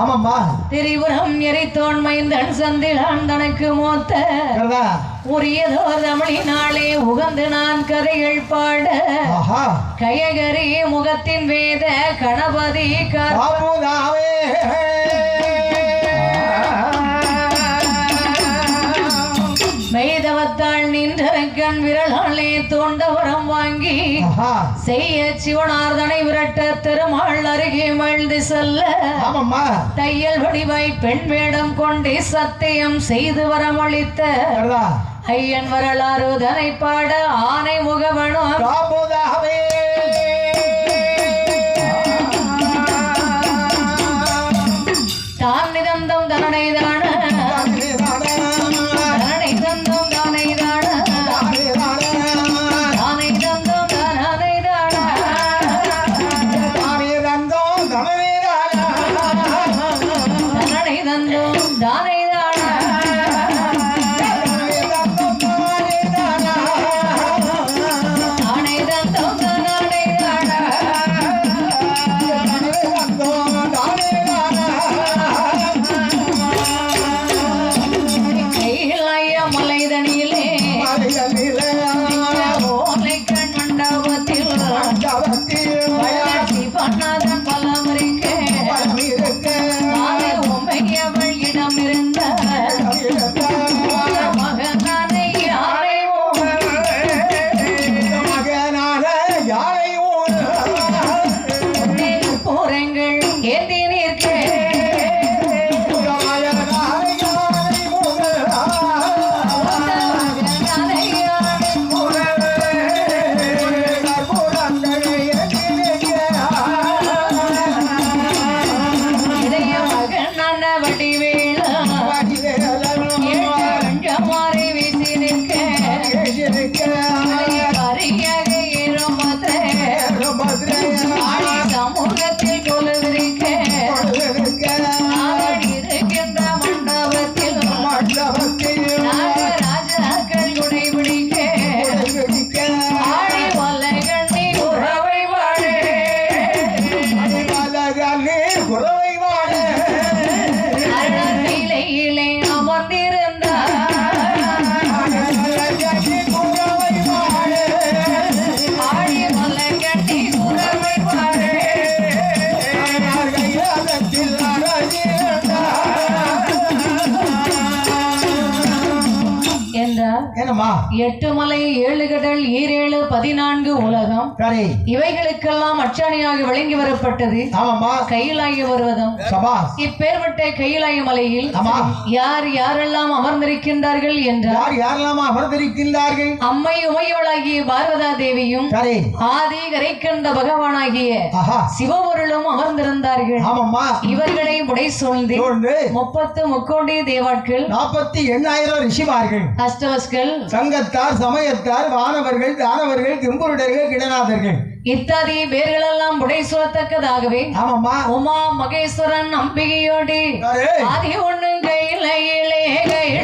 ஆமாம்மா. திரிபுரம் எரித்தோன் மைந்தன் சந்திலான் தனக்கு மூத்த. உரியதோர் தமிழினாலே உகந்து நான் கதைகள் பாட. கயகரி முகத்தின் வேத கணபதி கார் நின்றரக்கன் விரலாலே தோண்டவரம் வாங்கி செய்ய சிவனார்தனை விரட்ட திருமாள் அருகே மழ்ந்து செல்ல தையல் வடிவாய் பெண் வேடம் கொண்டு சத்தியம் செய்து வரமளித்த ஐயன் வரலாறு தனை பாட ஆனை எட்டு மலை ஏழு கடல் ஈரேழு பதினான்கு உலகம். சரி. இவைகளுக்கெல்லாம் அச்சாணியாக விளங்கி வரப்பட்டது. ஆமாம்மா. கையிலாகி வருவதும் இப்பேர்பட்ட கையிலாய மலையில் யார் யாரெல்லாம் அமர்ந்திருக்கின்றார்கள் என்றார் யார் யாரெல்லாம் அமர்ந்திருக்கின்றார்கள்? அம்மை உமையவளாகிய பார்வதா தேவியும் ஆதி கரைக்கண்ட பகவானாகிய சிவபொருளும் அமர்ந்திருந்தார்கள். ஆமாம்மா. இவர்களை சூழ்ந்து சூழ்ந்து முப்பத்து முக்கோடி தேவாட்கள் நாற்பத்தி எண்ணாயிரம் ரிஷிமார்கள். அஷ்டவஸ்கள் சங்கத்தார் சமயத்தார் வானவர்கள் தானவர்கள் திம்புருடர்கள் கிடநாதர்கள். இத்தாதி பேர்களெல்லாம் புடை சூழத்தக்கதாகவே ஆமாம்மா. உமா மகேஸ்வரன் அம்பிகையோடு. ஆதி ஒண்ணு கையிலையிலே கையிலே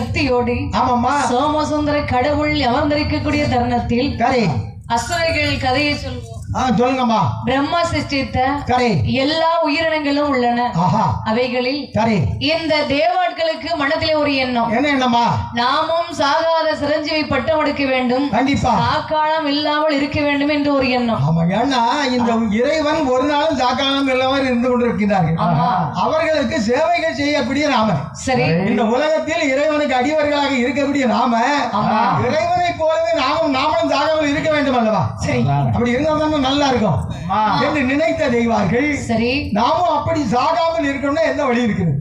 சிவசக்தியோடு ஆமாம்மா. சோமசுந்தர கடவுள் அமர்ந்திருக்கக்கூடிய தருணத்தில் சரி அசுரர்கள் கதையை சொல்வோம். சொல்லுங்கம்மா. பிரம்மா சிருஷ்டித்த சரி எல்லா உயிரினங்களும் உள்ளன. அவைகளில் இந்த தேவாட்களுக்கு மனதிலே ஒரு எண்ணம். என்ன என்னம்மா நாமும் சாகாத சிரஞ்சீவி பட்டம் எடுக்க வேண்டும். கண்டிப்பா. சாக்காளம் இல்லாமல் இருக்க வேண்டும் என்று ஒரு எண்ணம். ஆமா ஏன்னா இந்த இறைவன் ஒரு நாளும் சாக்காலம் இல்லாமல் இருந்து கொண்டிருக்கிறார்கள். அவர்களுக்கு சேவைகள் செய்யக்கூடிய நாம சரி. இந்த உலகத்தில் இறைவனுக்கு அடியவர்களாக இருக்கக்கூடிய நாம. இறைவனை போலவே நாமும் நாமளும் சாகாமல் இருக்க வேண்டும் அல்லவா? சரி. அப்படி இருந்தா தானே நல்லா இருக்கும். என்று நினைத்த தெய்வார்கள் சரி. நாமும் அப்படி சாகாமல் இருக்கணும்னா என்ன வழி இருக்குது?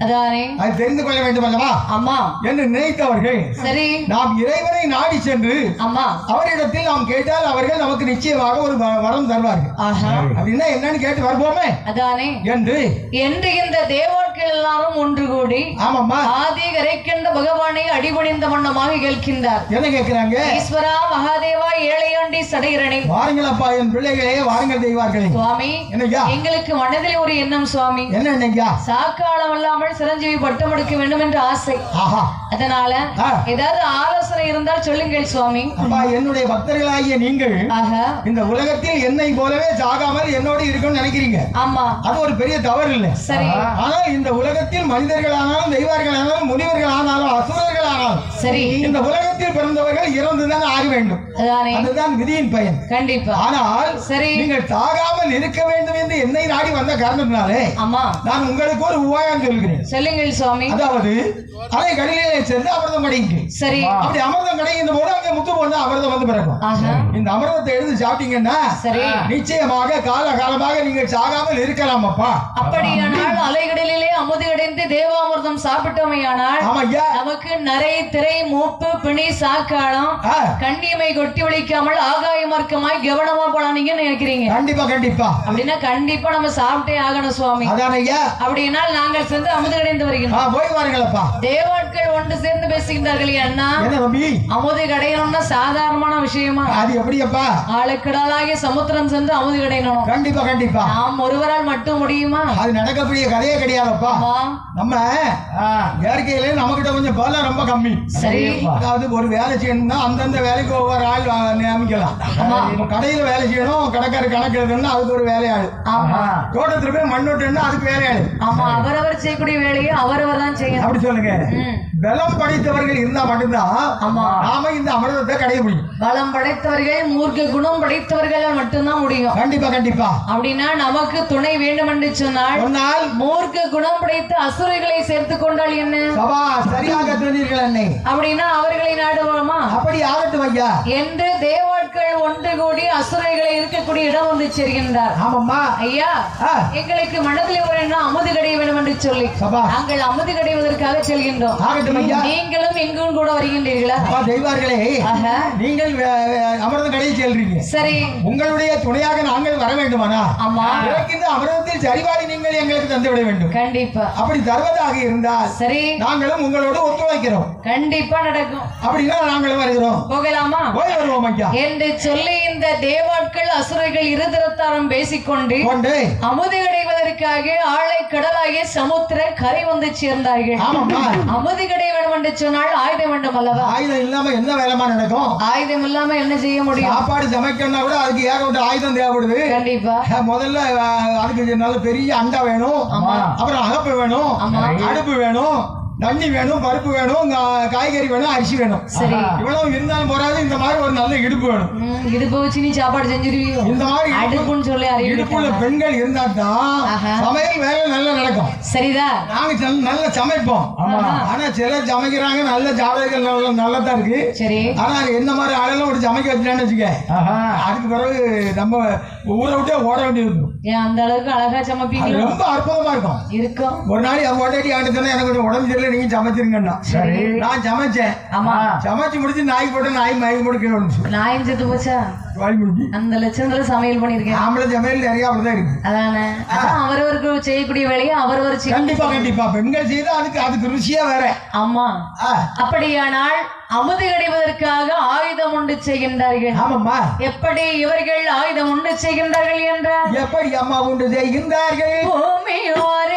அது தெரிந்து கொள்ள வேண்டும் அல்லவா? ஆமா. என்று நினைத்தவர்கள் சரி. நாம் இறைவனை நாடி சென்று ஆமா. அவரிடத்தில் நாம் கேட்டால் அவர்கள் நமக்கு நிச்சயமாக ஒரு வரம் தருவார்கள். ஆஹா. அப்படின்னா என்னன்னு கேட்டு வருவோமே. அதானே? என்று என்று இந்த தேவாட்கள் எல்லாரும் ஒன்று கூடி ஆமாம்மா. ஆதி கரைக்கின்ற பகவானை அடிபணிந்த வண்ணமாக கேட்கின்றார். என்ன கேட்கிறாங்க? ஈஸ்வரா மகாதேவா ஏழையாண்டி சடையரணி. வாருங்கள் அப்பா என் பிள்ளைகளே வாருங்கள் தெய்வார்களே. சுவாமி எங்களுக்கு மனதில் ஒரு எண்ணம் சுவாமி. என்ன சாக்காளம் இல்லாமல் சிரஞ்சீவி பட்டம் எடுக்க வேண்டும் என்ற ஆசை. ஆஹா. அதனால. ஏதாவது ஆலோசனை இருந்தால் சொல்லுங்கள் சுவாமி. என்னுடைய பக்தர்களாகிய நீங்கள் இந்த உலகத்தில் என்னை போலவே சாகாமல் என்னோடு இருக்கணும்னு நினைக்கிறீங்க. ஆமா. அது ஒரு பெரிய தவறு இல்லை. சரி. ஆனால் இந்த உலகத்தில் மனிதர்களானாலும் தெய்வார்களானாலும் முனிவர்களானாலும் அசுரர்களானாலும் சரி. இந்த உலகத்தில் பிறந்தவர்கள் இறந்துதான் ஆக வேண்டும். அதுதான் விதியின் பயன். கண்டிப்பா. ஆனால் சரி. நீங்கள் சாகாமல் இருக்க வேண்டும் என்று என்னை நாடி வந்த காரணத்தினாலே ஆமா. நான் உங்களுக்கு ஒரு உபாயம் சொல்கிறேன். சொல்லுங்கள் சுவாமி. அதாவது அலை கடலிலே சென்று அமிர்தம் கிடைக்கு சரி. அப்படி அமிர்தம் கிடைக்கின்ற போது அங்கே முத்து போட்டு அமிர்தம் வந்து பிறக்கும். இந்த அமிர்தத்தை எடுத்து சாப்பிட்டீங்கன்னா சரி. நிச்சயமாக கால காலமாக நீங்கள் சாகாமல் இருக்கலாம் அப்பா. அப்படியானால் அலைகடலிலே அமுது அடைந்து தேவாமிர்தம் சாப்பிட்டோமையானால் நமக்கு நரை திரை மூப்பு பிணி சாக்காளம் கண்ணியமை கொட்டி ஒழிக்காமல் ஆகாய மார்க்கமாய் கவனமா போலானீங்கன்னு நினைக்கிறீங்க. கண்டிப்பா கண்டிப்பா. அப்படின்னா கண்டிப்பா நம்ம சாப்பிட்டே ஆகணும் சுவாமி. அப்படினால் நாங்கள் சென்று அமுது அடைந்து ஆ, வருகிறோம் போய் வாருங்களப்பா. தேவாட்கள் ஒன்று சேர்ந்து பேசுகின்றார்கள் அண்ணா. அமுது கடையணும்னா சாதாரணமான விஷயமா? அது எப்படியப்பா? ஆளுக்கடலாகிய சமுத்திரம் சென்று அமுது கடையணும். கண்டிப்பா கண்டிப்பா. நாம் ஒருவரால் மட்டும் முடியுமா? அது நடக்கக்கூடிய கதையே கிடையாதுப்பா. நம்ம இயற்கையிலே நம்மகிட்ட கொஞ்சம் பலம் ரொம்ப கம்மி. சரி. அதாவது ஒரு வேலை செய்யணும்னா அந்தந்த வேலைக்கு ஒவ்வொரு ஆள் நியமிக்கலாம். கடையில வேலை செய்யணும் கடைக்காரர் கணக்கு எழுதணும்னா அதுக்கு ஒரு வேலையாள். தோட்டத்துல போய் மண் அதுக்கு வேலையாள். ஆமா அவரவர் செய்யக்கூடிய வேலையை அவரவர் தான் செய்யணும். அப்படி சொல்லுங்க. பலம் படைத்தவர்கள் இருந்தா மட்டும்தான் ஆமா. நாம இந்த அமிர்தத்தை கடைய முடியும். பலம் படைத்தவர்கள் மூர்க்க குணம் படைத்தவர்களால் மட்டும்தான் முடியும். கண்டிப்பா கண்டிப்பா. அப்படின்னா நமக்கு துணை வேண்டும் என்று சொன்னால் மூர்க்க குணம் படைத்த அசுரர்களை சேர்த்து கொண்டால் என்ன? சரியாக சொன்னீர்கள் அன்னை அப்படின்னா அவர்களை நாடுவோமா அப்படி ஆகட்டும் ஐயா. என்று தேவாட்கள் ஒன்று கூடி அசுரர்களை இருக்கக்கூடிய இடம் வந்து சேர்கின்றார் ஆமாம்மா. ஐயா எங்களுக்கு மனதில் ஒரு எண்ணம் அமுது கடைய வேண்டும் என்று சொல்லி நாங்கள் அமுது கடைவதற்காக செல்கின்றோம். நீங்களும் எங்கும் கூட வருகின்றீர்களா? தெய்வார்களே. நீங்கள் அமிர்தம் கடையை செல்றீங்க சரி. உங்களுடைய துணையாக நாங்கள் வர வேண்டுமானா ஆமா. இருக்கின்ற அமிர்தத்தில் சரிபாதி நீங்கள் எங்களுக்கு தந்து விட வேண்டும். கண்டிப்பா. அப்படி தருவதாக இருந்தால் சரி. நாங்களும் உங்களோடு ஒத்துழைக்கிறோம். கண்டிப்பா நடக்கும். அப்படின்னா நாங்களும் வருகிறோம். போகலாமா? போய் வருவோம் ஐயா. என்று சொல்லி இந்த தேவாட்கள் அசுரர்கள் இருதரத்தாரும் பேசிக்கொண்டு கொண்டு அமுது கிடைவதற்காக ஆளை கடலாகிய சமுத்திர கரை வந்து சேர்ந்தார்கள். அமுது கடை வேண்டும் என்று சொன்னால் ஆயுதம் வேண்டும் அல்லவா? ஆயுதம் இல்லாம என்ன வேலைமா நடக்கும்? ஆயுதம் இல்லாம என்ன செய்ய முடியும்? சாப்பாடு சமைக்கணும்னா கூட அதுக்கு ஏகப்பட்ட ஆயுதம் தேவைப்படுது. கண்டிப்பா. முதல்ல அதுக்கு நல்ல பெரிய அண்டா வேணும். அப்புறம் அகப்பு வேணும். அடுப்பு வேணும். தண்ணி வேணும் பருப்பு வேணும் காய்கறி வேணும் அரிசி வேணும். சரி. இவ்வளவு இருந்தாலும் போறாது இந்த மாதிரி ஒரு நல்ல இடுப்பு வேணும். இடுப்பு வச்சு நீ சாப்பாடு செஞ்சிருவியோ இந்த மாதிரி இடுப்பு- அடுப்புன்னு சொல்லி இடுப்புள்ள பெண்கள் இருந்தா தான். சமையல் வேலை நல்லா நடக்கும். சரிதா? நாங்க நல்ல- சமைப்போம். ஆனா சிலர் சமைக்கிறாங்க நல்ல ஜாதகங்கள் நல்ல நல்லா தான் இருக்கு. சரி. ஆனா என்ன மாதிரி ஆளெல்லாம் ஒரு சமைக்க வச்சுட்டான்னு வச்சுக்க அதுக்கு பிறகு நம்ம ஊரை விட்டே ஓட வேண்டியது. ஏன் அந்த அளவுக்கு அழகா அது சமைப்பீங்களோ? ரொம்ப அற்புதமா இருக்கும். இருக்கும். ஒரு நாள் என் ஓட்டாடி ஆண்டு சொன்னா எனக்கு உடம்பு சரியில்லை நீங்க சமைச்சிருங்கண்ணா. சரி. நான் சமைச்சேன். ஆமா. சமைச்சு முடிச்சு நாய்க்கு போட்டு நாய் மயக்க போட்டு கீழே விழுந்துச்சு நாயும் செத்து போச்சா? அந்த லட்சணத்துல சமையல் பண்ணிருக்கேன். ஆம்பளை சமையல் நிறைய அப்படிதான் இருக்கு. அதானே? அவரவருக்கு செய்யக்கூடிய வேலையை அவரவர் கண்டிப்பா கண்டிப்பா. பெண்கள் செய்தா அதுக்கு அதுக்கு ருசியா வேற. ஆமா. அப்படியானால் அமுது கிடைவதற்காக ஆயுதம் உண்டு செய்கின்றார்கள். ஆமாம்மா. எப்படி இவர்கள் ஆயுதம் உண்டு செய்கின்றார்கள் என்றால்? எப்படி அம்மா உண்டு செய்கின்றார்கள்? பூமியோர்